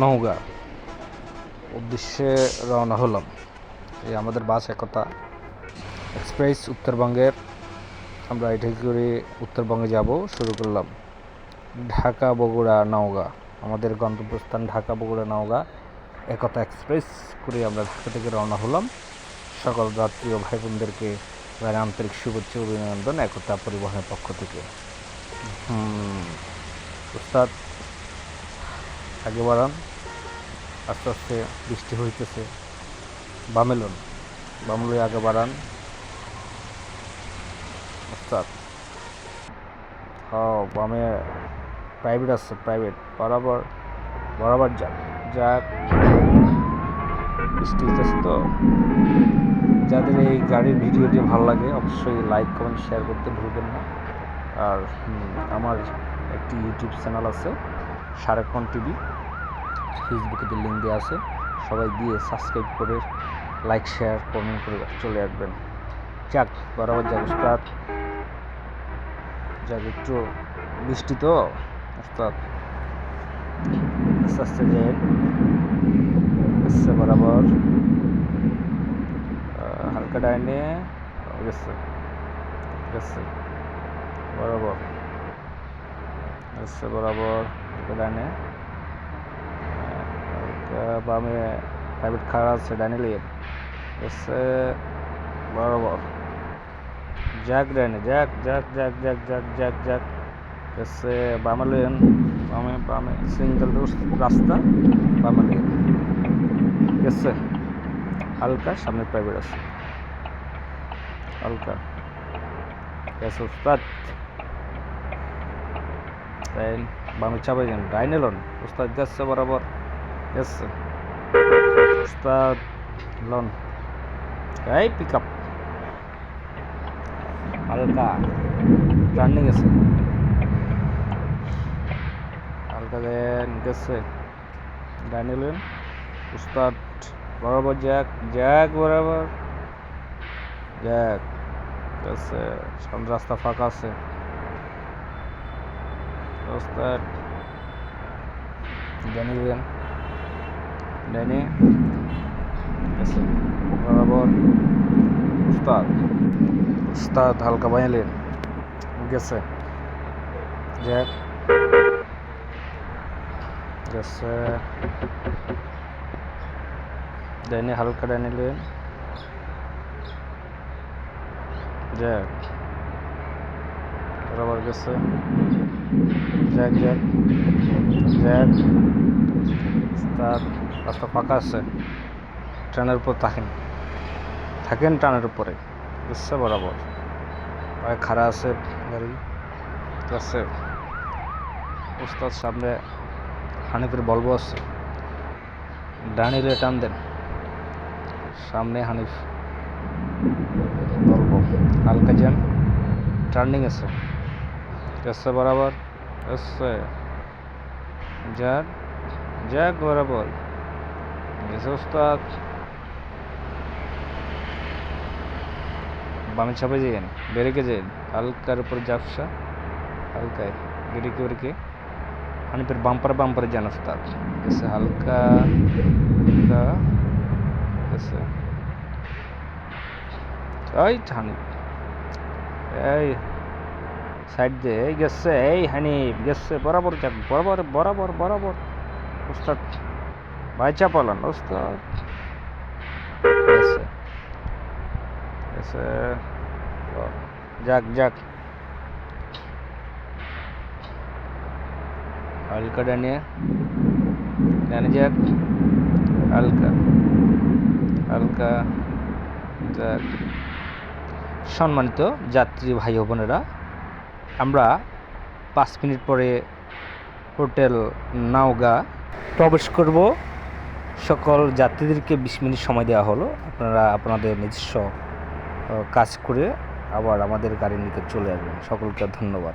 নওগাঁ। উদ্দেশ্যে রওনা হলাম। এই আমাদের বাস একতা এক্সপ্রেস উত্তরবঙ্গের। আমরা এটাই করে উত্তরবঙ্গে যাব, শুরু করলাম। ঢাকা, বগুড়া, নওগাঁ। আমাদের গন্তব্যস্থান ঢাকা, বগুড়া, নওগাঁ। একতা এক্সপ্রেস করে আমরা ঢাকা থেকে রওনা হলাম। সকল যাত্রী ও ভাই বোনদেরকে আন্তরিক শুভেচ্ছা অভিনন্দন একতা পরিবহনের পক্ষ থেকে। হুম উস্তাদ আগে বাড়ান। আস্তে আস্তে বৃষ্টি হইতেছে। বামেলন। বামলে আগে বাড়ান। উস্তাদ হ্যাঁ বামে প্রাইভেট আছে, প্রাইভেট। বরাবর বরাবর যাক যাক বৃষ্টি হইতেছে তো। যাদের এই গাড়ির ভিডিওটি ভালো লাগে, অবশ্যই লাইক কমেন্ট শেয়ার করতে ভুলবেন না। আর আমার একটি ইউটিউব চ্যানেল আছে সারাক্ষণ টিভি। ফেসবুকে লিঙ্ক দেওয়া আছে, সবাই দিয়ে সাবস্ক্রাইব করে লাইক শেয়ার কমেন্ট করে চলে আসবেন। যাক, বরাবর যাক উস্তাদ যাক, একটু বৃষ্টি তো উস্তাদ আস্তে আস্তে বরাবর। হালকা ডাইনে গেছে গেছে, বরাবর। গেছে বরাবর, হালকা ডাইনে। বামে প্রাইভেট খাড়া আছে ডাইনে লিয়ে গেছে বরাবর। যাক ডাইনে যাক যাক যাক যাক যাক যাক যাক গেছে বামে লিয়েন বামে বামে সিঙ্গেল রাস্তা বামে লিয়েন গেছে হালকা সামনে প্রাইভেট আছে। হালকা গেছে উস্তাদ তাই বামে চাপাই যান ডাইনে লন উস্তাদ যাচ্ছে বরাবর। গেছে উস্তাদ লন এই পিক আপ হালকা টার্নিং গেছে হালকা দেন গেছে ডাইনে লেন উস্তাদ বরাবর যাক যাক বরাবর যাক আছে সামনে রাস্তা ফাঁকা আছে উস্তাদ ডাইনে লেন ডাইনে আছে বরাবর উস্তাদ উস্তাদ হালকা বাঁয়ালেন গেছে যাক গেছে ডাইনে হালকা ডাইনে লেন যাক বরাবর গেছে যাক যাক যাক তার রাস্তা ফাঁকা আছে, ট্রেনের উপর থাকেন। থাকেন ট্রেনের উপরে বুঝছে বরাবর। পায়ে খাড়া আছে গাড়ি, আছে। উস্তাদ সামনে হানিফের বলব আছে। ডানিলে টান দেন। সামনে হানিফ। বলব, হালকা যান। টার্নিং আছে। এসছে বরাবর এসছে যাক যাক বরাবর। গেছে উস্তাদ বামে চাপে যাইয়েন, বেরেকে যাইয়েন। হালকার উপর জাপসা হালকায়, বেরেকে বেরেকে। হানিফের বাম্পার, বাম্পারে যান উস্তাদ গেছে হালকা হালকা, গেছে। ওই হানিফ। এই, সাইড এই গেছে, এই হানিফ, গেছে, বরাবর বরাবর বরাবর বরাবর। উস্তাদ বাইচা পালান তো যাক যাক। হালকা ডানে। ডানে যাক। হালকা। হালকা। যাক। সম্মানিত যাত্রী ভাই বোনেরা আমরা পাঁচ মিনিট পরে হোটেল নাওগা প্রবেশ করব। সকল যাত্রীদেরকে বিশ মিনিট সময় দেওয়া হলো। আপনারা আপনাদের নিজস্ব কাজ করে আবার আমাদের গাড়ির নিকট চলে আসবেন। সকলকে ধন্যবাদ।